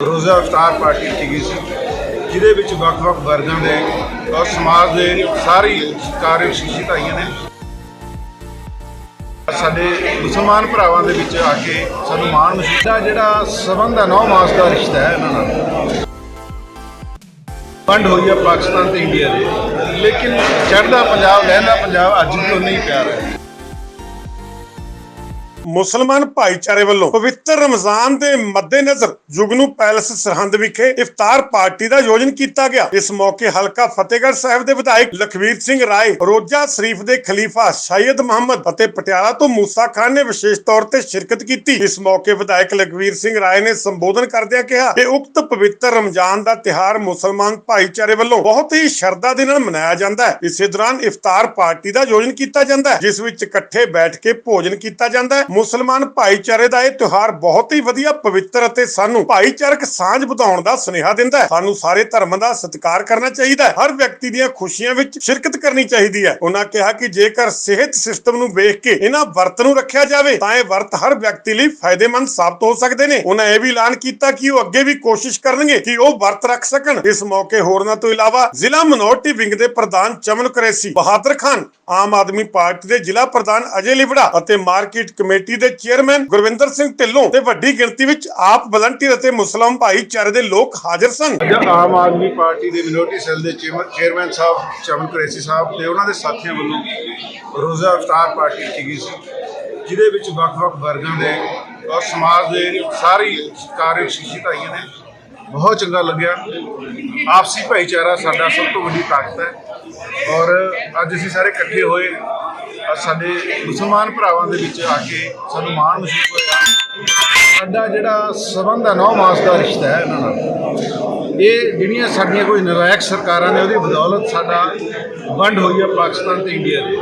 ਰੋਜ਼ਾ ਇਫਤਾਰ ਪਾਰਟੀ ਕੀਤੀ ਸੀ, ਜਿਹਦੇ ਵਿੱਚ ਵੱਖ-ਵੱਖ ਵਰਗਾਂ ਦੇ ਔਰ ਸਮਾਜ ਦੇ ਸਾਰੀ ਕਾਰਜ ਸ਼ਿਕਸ਼ਿਤ ਨੇ ਸਾਡੇ ਮੁਸਲਮਾਨ ਭਰਾਵਾਂ ਦੇ ਵਿੱਚ ਆ ਕੇ ਸਾਨੂੰ ਮਾਣ ਮਹਿਸੂਸ ਦਾ ਜਿਹੜਾ ਸਬੰਧ ਹੈ ਨੌ ਮਾਸ ਦਾ ਰਿਸ਼ਤਾ ਹੈ ਇਹਨਾਂ ਨਾਲ। ਵੰਡ ਹੋਈ ਹੈ ਪਾਕਿਸਤਾਨ ਤੇ ਇੰਡੀਆ ਦੀ। ਲੇਕਿਨ ਚੜ੍ਹਦਾ ਪੰਜਾਬ, ਲਹਿੰਦਾ ਪੰਜਾਬ ਅੱਜ ਵੀ ਉਨਾ ਹੀ ਪਿਆਰ ਹੈ। ਮੁਸਲਮਾਨ ਭਾਈਚਾਰੇ ਵੱਲੋਂ ਪਵਿੱਤਰ ਰਮਜ਼ਾਨ ਦੇ ਮੱਦੇਨਜ਼ਰ ਜੁਗਨੂ ਪੈਲਸ ਸਰਹੰਦ ਵਿਖੇ ਇਫਤਾਰ ਪਾਰਟੀ ਦਾ ਆਯੋਜਨ ਕੀਤਾ ਗਿਆ। ਇਸ ਮੌਕੇ ਹਲਕਾ ਫਤਿਹਗੜ੍ਹ ਸਾਹਿਬ ਦੇ ਵਿਧਾਇਕ ਲਖਵੀਰ ਸਿੰਘ ਰਾਏ, ਰੋਜਾ ਸ਼ਰੀਫ ਦੇ ਖਲੀਫਾ ਸ਼ਾਇਦ ਮੁਹੰਮਦ ਅਤੇ ਪਟਿਆਲਾ ਤੋਂ ਮੂਸਾ ਖਾਨ ਨੇ ਵਿਸ਼ੇਸ਼ ਤੌਰ ਤੇ ਸ਼ਿਰਕਤ ਕੀਤੀ। ਇਸ ਮੌਕੇ ਵਿਧਾਇਕ ਲਖਵੀਰ ਸਿੰਘ ਰਾਏ ਨੇ ਸੰਬੋਧਨ ਕਰਦਿਆਂ ਕਿਹਾ ਕਿ ਉਕਤ ਪਵਿੱਤਰ ਰਮਜ਼ਾਨ ਦਾ ਤਿਹਾਰ ਮੁਸਲਮਾਨ ਭਾਈਚਾਰੇ ਵੱਲੋਂ ਬਹੁਤ ਹੀ ਸ਼ਰਧਾ ਦੇ ਨਾਲ ਮਨਾਇਆ ਜਾਂਦਾ ਹੈ। ਇਸੇ ਦੌਰਾਨ ਇਫਤਾਰ ਪਾਰਟੀ ਦਾ ਆਯੋਜਨ ਕੀਤਾ ਜਾਂਦਾ ਹੈ, ਜਿਸ ਵਿੱਚ ਇਕੱਠੇ ਬੈਠ ਕੇ ਭੋਜਨ ਕੀਤਾ ਜਾਂਦਾ ਹੈ। ਮੁਸਲਮਾਨ ਭਾਈਚਾਰੇ ਦਾ ਇਹ ਤਿਉਹਾਰ ਬਹੁਤ ਹੀ ਵਧੀਆ, ਪਵਿੱਤਰ ਅਤੇ ਸਾਨੂੰ ਭਾਈਚਾਰਕ ਸਾਂਝ ਵਧਾਉਣ ਦਾ ਸੁਨੇਹਾ ਦਿੰਦਾ ਹੈ। ਸਾਨੂੰ ਸਾਰੇ ਧਰਮਾਂ ਦਾ ਸਤਿਕਾਰ ਕਰਨਾ ਚਾਹੀਦਾ ਹੈ। ਹਰ ਵਿਅਕਤੀ ਦੀਆਂ ਖੁਸ਼ੀਆਂ ਵਿੱਚ ਸ਼ਿਰਕਤ ਕਰਨੀ ਚਾਹੀਦੀ ਹੈ। ਉਹਨਾਂ ਕਿਹਾ ਕਿ ਜੇਕਰ ਸਿਹਤ ਸਿਸਟਮ ਨੂੰ ਵੇਖ ਕੇ ਇਹਨਾਂ ਵਰਤ ਨੂੰ ਰੱਖਿਆ ਜਾਵੇ, ਤਾਂ ਇਹ ਵਰਤ ਹਰ ਵਿਅਕਤੀ ਲਈ ਫਾਇਦੇਮੰਦ ਸਾਬਤ ਹੋ ਸਕਦੇ ਨੇ। ਉਹਨਾਂ ਇਹ ਵੀ ਐਲਾਨ ਕੀਤਾ ਕਿ ਉਹ ਅੱਗੇ ਵੀ ਕੋਸ਼ਿਸ਼ ਕਰਨਗੇ ਕਿ ਉਹ ਵਰਤ ਰੱਖ ਸਕਣ। ਇਸ ਮੌਕੇ ਹੋਰਨਾਂ ਤੋਂ ਇਲਾਵਾ ਜ਼ਿਲ੍ਹਾ ਮਿਨੋਰਟੀ ਵਿੰਗ ਦੇ ਪ੍ਰਧਾਨ ਚਮਨ ਕੁਰੈਸੀ, ਬਹਾਦਰ ਖਾਨ, ਆਮ ਆਦਮੀ ਪਾਰਟੀ ਦੇ ਜ਼ਿਲ੍ਹਾ ਪ੍ਰਧਾਨ ਅਜੇ ਲਿਬੜਾ ਅਤੇ ਮਾਰਕੀਟ ਕਮੇਟੀ ਦੇ ਚੇਅਰਮੈਨ ਗੁਰਵਿੰਦਰ ਸਿੰਘ ਢਿੱਲੋਂ ਤੇ ਵੱਡੀ ਗਿਣਤੀ ਵਿੱਚ ਆਪ ਵਲੰਟੀਅਰ ਅਤੇ ਮੁਸਲਮਾਨ ਭਾਈਚਾਰੇ ਦੇ ਲੋਕ ਹਾਜ਼ਰ ਸਨ। ਆਮ ਆਦਮੀ ਪਾਰਟੀ ਦੇ ਮਿਨੋਰਟੀ ਸੈੱਲ ਦੇ ਚੇਅਰਮੈਨ- ਸਾਹਿਬ ਚਮਨ ਕੁਰੇਸੀ ਸਾਹਿਬ ਤੇ ਉਹਨਾਂ ਦੇ ਸਾਥੀਆਂ ਵੱਲੋਂ ਰੋਜ਼ਾ ਇਫਤਾਰ ਪਾਰਟੀ ਕੀਤੀ ਗਈ ਸੀ, ਜਿਹਦੇ ਵਿੱਚ ਵੱਖ-ਵੱਖ ਵਰਗਾਂ ਦੇ ਔਰ ਸਮਾਜ ਦੇ ਸਾਰੀ ਕਾਰਜ ਸ਼ਿਕਸ਼ਿਤ ਨੇ ਬਹੁਤ ਚੰਗਾ ਲੱਗਿਆ। ਆਪਸੀ ਭਾਈਚਾਰਾ ਸਾਡਾ ਸਭ ਤੋਂ ਵੱਡੀ ਤਾਕਤ ਹੈ। ਔਰ ਅੱਜ ਅਸੀਂ ਸਾਰੇ ਇਕੱਠੇ ਹੋਏ ਅੱਜ ਸਾਡੇ ਮੁਸਲਮਾਨ ਭਰਾਵਾਂ ਦੇ ਵਿੱਚ ਆ ਕੇ ਸਾਨੂੰ ਮਾਣ ਮਹਿਸੂਸ ਹੋਇਆ। ਸਾਡਾ ਜਿਹੜਾ ਸਬੰਧ ਹੈ ਨੌ ਮਾਸ ਦਾ ਰਿਸ਼ਤਾ ਹੈ ਇਹਨਾਂ ਨਾਲ। ਇਹ ਜਿਹੜੀਆਂ ਸਾਡੀਆਂ ਕੋਈ ਨਲਾਇਕ ਸਰਕਾਰਾਂ ਨੇ, ਉਹਦੀ ਬਦੌਲਤ ਸਾਡਾ ਵੰਡ ਹੋਈ ਹੈ ਪਾਕਿਸਤਾਨ ਤੇ ਇੰਡੀਆ ਦੀ।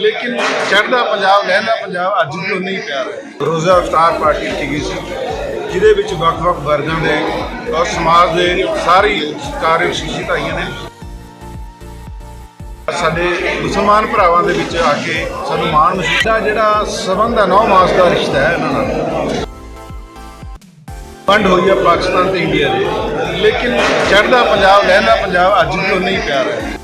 ਲੇਕਿਨ ਚੜ੍ਹਦਾ ਪੰਜਾਬ, ਲਹਿੰਦਾ ਪੰਜਾਬ ਅੱਜ ਵੀ ਉਨਾ ਹੀ ਪਿਆਰ ਹੈ। ਰੋਜ਼ਾ ਅਵਤਾਰ ਪਾਰਟੀ ਕੀਤੀ ਗਈ ਸੀ, ਜਿਹਦੇ ਵਿੱਚ ਵੱਖ-ਵੱਖ ਵਰਗਾਂ ਦੇ ਔਰ ਸਮਾਜ ਦੇ ਸਾਰੀ ਕਾਰਜ ਸ਼ਿਕਸ਼ਿਤ ਆਈਆਂ ਨੇ। ਸਾਡੇ ਮੁਸਲਮਾਨ ਭਰਾਵਾਂ ਦੇ ਵਿੱਚ ਆ ਕੇ ਸਾਨੂੰ ਮਾਣ ਮਹਿਸੂਸ ਦਾ ਜਿਹੜਾ ਸਬੰਧ ਹੈ ਨੌ ਮਾਸ ਦਾ ਰਿਸ਼ਤਾ ਹੈ ਇਹਨਾਂ ਨਾਲ। ਵੰਡ ਹੋਈ ਹੈ ਪਾਕਿਸਤਾਨ ਤੇ ਇੰਡੀਆ ਦੀ। ਲੇਕਿਨ ਚੜ੍ਹਦਾ ਪੰਜਾਬ, ਲਹਿੰਦਾ ਪੰਜਾਬ ਅੱਜ ਵੀ ਨਹੀਂ ਪਿਆਰ ਹੈ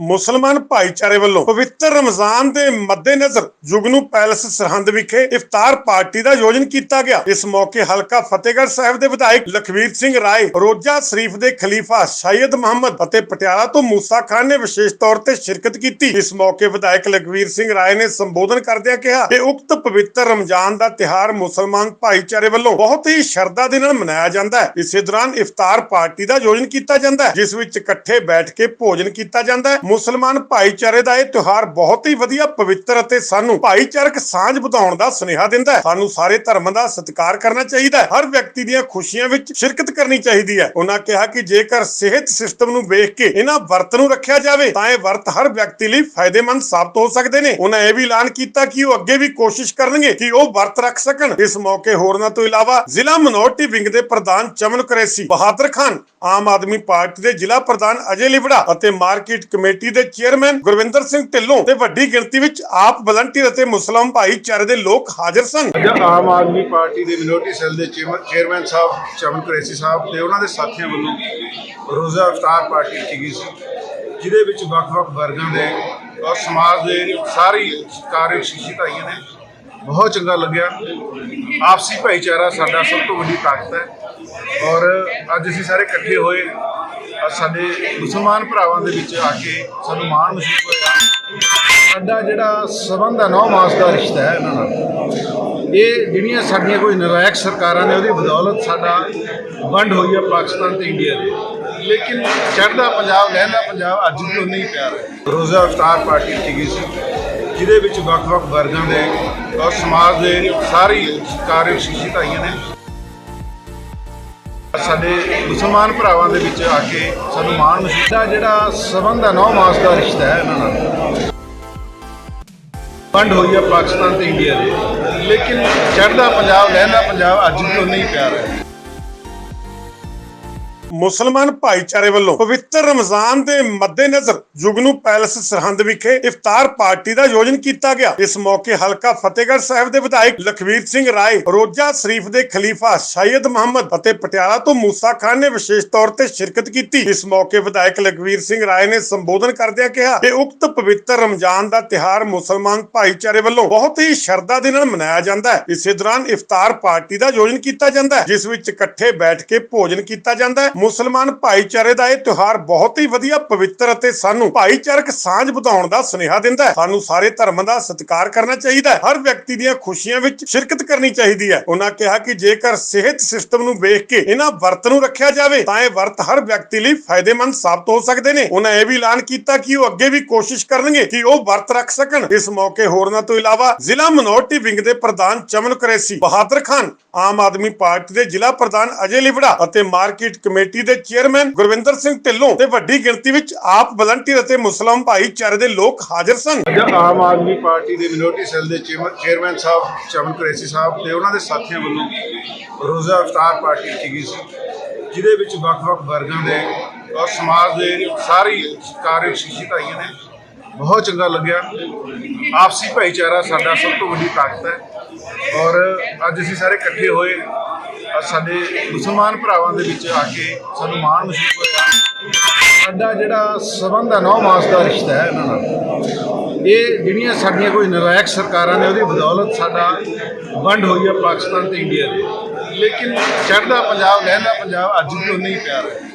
ਮੁਸਲਮਾਨ ਭਾਈਚਾਰੇ ਵੱਲੋਂ ਪਵਿੱਤਰ ਰਮਜ਼ਾਨ ਦੇ ਮੱਦੇਨਜ਼ਰ ਜੁਗਨੂ ਪੈਲਸ ਸਰਹੰਦ ਵਿਖੇ ਇਫਤਾਰ ਪਾਰਟੀ ਦਾ ਆਯੋਜਨ ਕੀਤਾ ਗਿਆ। ਇਸ ਮੌਕੇ ਹਲਕਾ ਫਤਿਹਗੜ੍ਹ ਸਾਹਿਬ ਦੇ ਵਿਧਾਇਕ ਲਖਵੀਰ ਸਿੰਘ ਰਾਏ, ਰੋਜਾ ਸ਼ਰੀਫ ਦੇ ਖਲੀਫਾ ਸ਼ਾਇਦ ਮੁਹੰਮਦ ਅਤੇ ਪਟਿਆਲਾ ਤੋਂ ਮੂਸਾ ਖਾਨ ਨੇ ਵਿਸ਼ੇਸ਼ ਤੌਰ ਤੇ ਸ਼ਿਰਕਤ ਕੀਤੀ। ਇਸ ਮੌਕੇ ਵਿਧਾਇਕ ਲਖਵੀਰ ਸਿੰਘ ਰਾਏ ਨੇ ਸੰਬੋਧਨ ਕਰਦਿਆਂ ਕਿਹਾ ਕਿ ਉਕਤ ਪਵਿੱਤਰ ਰਮਜ਼ਾਨ ਦਾ ਤਿਹਾਰ ਮੁਸਲਮਾਨ ਭਾਈਚਾਰੇ ਵੱਲੋਂ ਬਹੁਤ ਹੀ ਸ਼ਰਧਾ ਦੇ ਨਾਲ ਮਨਾਇਆ ਜਾਂਦਾ ਹੈ। ਇਸੇ ਦੌਰਾਨ ਇਫਤਾਰ ਪਾਰਟੀ ਦਾ ਆਯੋਜਨ ਕੀਤਾ ਜਾਂਦਾ ਹੈ, ਜਿਸ ਵਿੱਚ ਇਕੱਠੇ ਬੈਠ ਕੇ ਭੋਜਨ ਕੀਤਾ ਜਾਂਦਾ ਹੈ। ਮੁਸਲਮਾਨ ਭਾਈਚਾਰੇ ਦਾ ਇਹ ਤਿਉਹਾਰ ਬਹੁਤ ਹੀ ਵਧੀਆ, ਪਵਿੱਤਰ ਅਤੇ ਸਾਨੂੰ ਭਾਈਚਾਰਕ ਸਾਂਝ ਵਧਾਉਣ ਦਾ ਸੁਨੇਹਾ ਦਿੰਦਾ ਹੈ। ਸਾਨੂੰ ਸਾਰੇ ਧਰਮਾਂ ਦਾ ਸਤਿਕਾਰ ਕਰਨਾ ਚਾਹੀਦਾ ਹੈ। ਹਰ ਵਿਅਕਤੀ ਦੀਆਂ ਖੁਸ਼ੀਆਂ ਵਿੱਚ ਸ਼ਿਰਕਤ ਕਰਨੀ ਚਾਹੀਦੀ ਹੈ। ਉਹਨਾਂ ਕਿਹਾ ਕਿ ਜੇਕਰ ਸਿਹਤ ਸਿਸਟਮ ਨੂੰ ਵੇਖ ਕੇ ਇਹਨਾਂ ਵਰਤ ਨੂੰ ਰੱਖਿਆ ਜਾਵੇ, ਤਾਂ ਇਹ ਵਰਤ ਹਰ ਵਿਅਕਤੀ ਲਈ ਫਾਇਦੇਮੰਦ ਸਾਬਤ ਹੋ ਸਕਦੇ ਨੇ। ਉਹਨਾਂ ਇਹ ਵੀ ਐਲਾਨ ਕੀਤਾ ਕਿ ਉਹ ਅੱਗੇ ਵੀ ਕੋਸ਼ਿਸ਼ ਕਰਨਗੇ ਕਿ ਉਹ ਵਰਤ ਰੱਖ ਸਕਣ। ਇਸ ਮੌਕੇ ਹੋਰਨਾਂ ਤੋਂ ਇਲਾਵਾ ਜ਼ਿਲ੍ਹਾ ਮਿਨੋਰਟੀ ਵਿੰਗ ਦੇ ਪ੍ਰਧਾਨ ਚਮਨ ਕੁਰੈਸੀ, ਬਹਾਦਰ ਖਾਨ, ਆਮ ਆਦਮੀ ਪਾਰਟੀ ਦੇ ਜ਼ਿਲ੍ਹਾ ਪ੍ਰਧਾਨ ਅਜੇ ਲਿਬੜਾ ਅਤੇ ਮਾਰਕੀਟ ਕਮੇਟੀ ਦੇ ਚੇਅਰਮੈਨ ਗੁਰਵਿੰਦਰ ਸਿੰਘ ਢਿੱਲੋਂ ਤੇ ਵੱਡੀ ਗਿਣਤੀ ਵਿੱਚ ਆਪ ਵਲੰਟੀਅਰ ਅਤੇ ਮੁਸਲਮਾਨ ਭਾਈਚਾਰੇ ਦੇ ਲੋਕ ਹਾਜ਼ਰ ਸਨ। ਅੱਜ ਆਮ ਆਦਮੀ ਪਾਰਟੀ ਦੇ ਮਿਨੋਰਟੀ ਸੈੱਲ ਦੇ ਚੇਅਰਮੈਨ- ਸਾਹਿਬ, ਚਮਨ ਕੁਰੇਸੀ ਸਾਹਿਬ ਤੇ ਉਹਨਾਂ ਦੇ ਸਾਥੀਆਂ ਵੱਲੋਂ ਰੋਜ਼ਾ ਇਫਤਾਰ ਪਾਰਟੀ ਕੀਤੀ ਗਈ ਸੀ, ਜਿਹਦੇ ਵਿੱਚ ਵੱਖ-ਵੱਖ ਵਰਗਾਂ ਦੇ ਔਰ ਸਮਾਜ ਦੇ ਸਾਰੀ ਕਾਰਜ ਸ਼ਿਕਸ਼ਿਤ ਆਈਆਂ ਨੇ ਬਹੁਤ ਚੰਗਾ ਲੱਗਿਆ। ਆਪਸੀ ਭਾਈਚਾਰਾ ਸਾਡਾ ਸਭ ਤੋਂ ਵੱਡੀ ਤਾਕਤ ਹੈ। ਔਰ ਅੱਜ ਅਸੀਂ ਸਾਰੇ ਇਕੱਠੇ ਹੋਏ ਅੱਜ ਸਾਡੇ ਮੁਸਲਮਾਨ ਭਰਾਵਾਂ ਦੇ ਵਿੱਚ ਆ ਕੇ ਸਾਨੂੰ ਮਾਣ ਮਹਿਸੂਸ ਹੋਇਆ। ਸਾਡਾ ਜਿਹੜਾ ਸਬੰਧ ਹੈ ਨੌ ਮਾਸ ਦਾ ਰਿਸ਼ਤਾ ਹੈ ਇਹਨਾਂ ਨਾਲ। ਇਹ ਜਿਹੜੀਆਂ ਸਾਡੀਆਂ ਕੋਈ ਨਲਾਇਕ ਸਰਕਾਰਾਂ ਨੇ, ਉਹਦੀ ਬਦੌਲਤ ਸਾਡਾ ਵੰਡ ਹੋਈ ਹੈ ਪਾਕਿਸਤਾਨ ਤੇ ਇੰਡੀਆ ਦੀ। ਲੇਕਿਨ ਚੜ੍ਹਦਾ ਪੰਜਾਬ, ਲਹਿੰਦਾ ਪੰਜਾਬ ਅੱਜ ਵੀ ਉਨਾ ਹੀ ਪਿਆਰ ਹੈ। ਰੋਜ਼ਾ ਇਫਤਾਰ ਪਾਰਟੀ ਕੀਤੀ ਗਈ ਸੀ, ਜਿਹਦੇ ਵਿੱਚ ਵੱਖ-ਵੱਖ ਵਰਗਾਂ ਦੇ ਔਰ ਸਮਾਜ ਦੇ ਸਾਰੀ ਕਾਰਜ ਸ਼ਿਕਸ਼ਿਤ ਆਈਆਂ ਨੇ ਸਾਡੇ ਮੁਸਲਮਾਨ ਭਰਾਵਾਂ ਦੇ ਵਿੱਚ ਆ ਕੇ ਸਾਨੂੰ ਮਾਣ ਮਹਿਸੂਸ ਦਾ ਜਿਹੜਾ ਸਬੰਧ ਹੈ, ਨੌ ਮਾਸ ਦਾ ਰਿਸ਼ਤਾ ਹੈ ਇਹਨਾਂ ਨਾਲ। ਵੰਡ ਹੋਈ ਹੈ ਪਾਕਿਸਤਾਨ ਤੇ ਇੰਡੀਆ ਦੀ। ਲੇਕਿਨ ਚੜ੍ਹਦਾ ਪੰਜਾਬ, ਲਹਿੰਦਾ ਪੰਜਾਬ ਅੱਜ ਵੀ ਉਨਾ ਹੀ ਪਿਆਰ ਹੈ। ਮੁਸਲਮਾਨ ਭਾਈਚਾਰੇ ਵੱਲੋਂ ਪਵਿੱਤਰ ਰਮਜ਼ਾਨ ਦੇ ਮੱਦੇਨਜ਼ਰ ਜੁਗਨੂ ਪੈਲਸ ਸਰਹੰਦ ਵਿਖੇ ਇਫਤਾਰ ਪਾਰਟੀ ਦਾ ਆਯੋਜਨ ਕੀਤਾ ਗਿਆ। ਇਸ ਮੌਕੇ ਹਲਕਾ ਫਤਿਹਗੜ੍ਹ ਸਾਹਿਬ ਦੇ ਵਿਧਾਇਕ ਲਖਵੀਰ ਸਿੰਘ ਰਾਏ, ਰੋਜਾ ਸ਼ਰੀਫ ਦੇ ਖਲੀਫਾ ਸ਼ਾਇਦ ਮੁਹੰਮਦ ਅਤੇ ਪਟਿਆਲਾ ਤੋਂ ਮੂਸਾ ਖਾਨ ਨੇ ਵਿਸ਼ੇਸ਼ ਤੌਰ ਤੇ ਸ਼ਿਰਕਤ ਕੀਤੀ। ਇਸ ਮੌਕੇ ਵਿਧਾਇਕ ਲਖਵੀਰ ਸਿੰਘ ਰਾਏ ਨੇ ਸੰਬੋਧਨ ਕਰਦਿਆਂ ਕਿਹਾ ਕਿ ਉਕਤ ਪਵਿੱਤਰ ਰਮਜ਼ਾਨ ਦਾ ਤਿਹਾਰ ਮੁਸਲਮਾਨ ਭਾਈਚਾਰੇ ਵੱਲੋਂ ਬਹੁਤ ਹੀ ਸ਼ਰਧਾ ਦੇ ਨਾਲ ਮਨਾਇਆ ਜਾਂਦਾ ਹੈ। ਇਸੇ ਦੌਰਾਨ ਇਫਤਾਰ ਪਾਰਟੀ ਦਾ ਆਯੋਜਨ ਕੀਤਾ ਜਾਂਦਾ ਹੈ, ਜਿਸ ਵਿੱਚ ਇਕੱਠੇ ਬੈਠ ਕੇ ਭੋਜਨ ਕੀਤਾ ਜਾਂਦਾ ਹੈ। ਮੁਸਲਮਾਨ ਭਾਈਚਾਰੇ ਦਾ ਇਹ ਤਿਉਹਾਰ ਬਹੁਤ ਹੀ ਵਧੀਆ, ਪਵਿੱਤਰ ਅਤੇ ਸਾਨੂੰ ਭਾਈਚਾਰਕ ਸਾਂਝ ਵਧਾਉਣ ਦਾ ਸੁਨੇਹਾ ਦਿੰਦਾ ਹੈ। ਸਾਨੂੰ ਸਾਰੇ ਧਰਮਾਂ ਦਾ ਸਤਿਕਾਰ ਕਰਨਾ ਚਾਹੀਦਾ ਹੈ। ਹਰ ਵਿਅਕਤੀ ਦੀਆਂ ਖੁਸ਼ੀਆਂ ਵਿੱਚ ਸ਼ਿਰਕਤ ਕਰਨੀ ਚਾਹੀਦੀ ਹੈ। ਉਹਨਾਂ ਕਿਹਾ ਕਿ ਜੇਕਰ ਸਿਹਤ ਸਿਸਟਮ ਨੂੰ ਵੇਖ ਕੇ ਇਹਨਾਂ ਵਰਤ ਨੂੰ ਰੱਖਿਆ ਜਾਵੇ, ਤਾਂ ਇਹ ਵਰਤ ਹਰ ਵਿਅਕਤੀ ਲਈ ਫਾਇਦੇਮੰਦ ਸਾਬਤ ਹੋ ਸਕਦੇ ਨੇ। ਉਹਨਾਂ ਇਹ ਵੀ ਐਲਾਨ ਕੀਤਾ ਕਿ ਉਹ ਅੱਗੇ ਵੀ ਕੋਸ਼ਿਸ਼ ਕਰਨਗੇ ਕਿ ਉਹ ਵਰਤ ਰੱਖ ਸਕਣ। ਇਸ ਮੌਕੇ ਹੋਰਨਾਂ ਤੋਂ ਇਲਾਵਾ ਜ਼ਿਲ੍ਹਾ ਮਿਨੋਰਟੀ ਵਿੰਗ ਦੇ ਪ੍ਰਧਾਨ ਚਮਨ ਕੁਰੈਸੀ, ਬਹਾਦਰ ਖਾਨ, ਆਮ ਆਦਮੀ ਪਾਰਟੀ ਦੇ ਜ਼ਿਲ੍ਹਾ ਪ੍ਰਧਾਨ ਅਜੇ ਲਿਬੜਾ ਅਤੇ ਮਾਰਕੀਟ ਕਮੇਟੀ ਦੇ ਚੇਅਰਮੈਨ ਗੁਰਵਿੰਦਰ ਸਿੰਘ ਢਿੱਲੋਂ ਤੇ ਵੱਡੀ ਗਿਣਤੀ ਵਿੱਚ ਆਪ ਵਲੰਟੀਅਰ ਅਤੇ ਮੁਸਲਮ ਭਾਈਚਾਰੇ ਦੇ ਲੋਕ ਹਾਜ਼ਰ ਸਨ। ਅੱਜ ਆਮ ਆਦਮੀ ਪਾਰਟੀ ਦੇ ਮਿਨੋਰਟੀ ਸੈੱਲ ਦੇ ਚੇਅਰਮੈਨ ਸਾਹਿਬ, ਚਮਨ ਕੁਰੇਸੀ ਸਾਹਿਬ ਤੇ ਉਹਨਾਂ ਦੇ ਸਾਥੀਆਂ ਵੱਲੋਂ ਰੋਜ਼ਾ ਇਫਤਾਰ ਪਾਰਟੀ ਕੀਤੀ ਗਈ ਸੀ, ਜਿਹਦੇ ਵਿੱਚ ਵੱਖ-ਵੱਖ ਵਰਗਾਂ ਦੇ ਔਰ ਸਮਾਜ ਦੇ ਸਾਰੀ ਕਾਰਜ ਸ਼ਿਕਸ਼ਿਤ ਆਈਆਂ ਨੇ ਬਹੁਤ ਚੰਗਾ ਲੱਗਿਆ। ਆਪਸੀ ਭਾਈਚਾਰਾ ਸਾਡਾ ਸਭ ਤੋਂ ਵੱਡੀ ਤਾਕਤ ਹੈ। ਔਰ ਅੱਜ ਅਸੀਂ ਸਾਰੇ ਇਕੱਠੇ ਹੋਏ ਅੱਜ ਸਾਡੇ ਮੁਸਲਮਾਨ ਭਰਾਵਾਂ ਦੇ ਵਿੱਚ ਆ ਕੇ ਸਾਨੂੰ ਮਾਣ ਮਹਿਸੂਸ ਹੋਇਆ। ਸਾਡਾ ਜਿਹੜਾ ਸਬੰਧ ਹੈ ਨੌ ਮਾਸ ਦਾ ਰਿਸ਼ਤਾ ਹੈ ਇਹਨਾਂ ਨਾਲ। ਇਹ ਜਿਹੜੀਆਂ ਸਾਡੀਆਂ ਕੋਈ ਨਲਾਇਕ ਸਰਕਾਰਾਂ ਨੇ, ਉਹਦੀ ਬਦੌਲਤ ਸਾਡਾ ਵੰਡ ਹੋਈ ਹੈ ਪਾਕਿਸਤਾਨ ਤੇ ਇੰਡੀਆ ਦੀ। ਲੇਕਿਨ ਚੜ੍ਹਦਾ ਪੰਜਾਬ ਲਹਿੰਦਾ ਪੰਜਾਬ ਅੱਜ ਵੀ ਉਨਾ ਹੀ ਪਿਆਰ ਹੈ।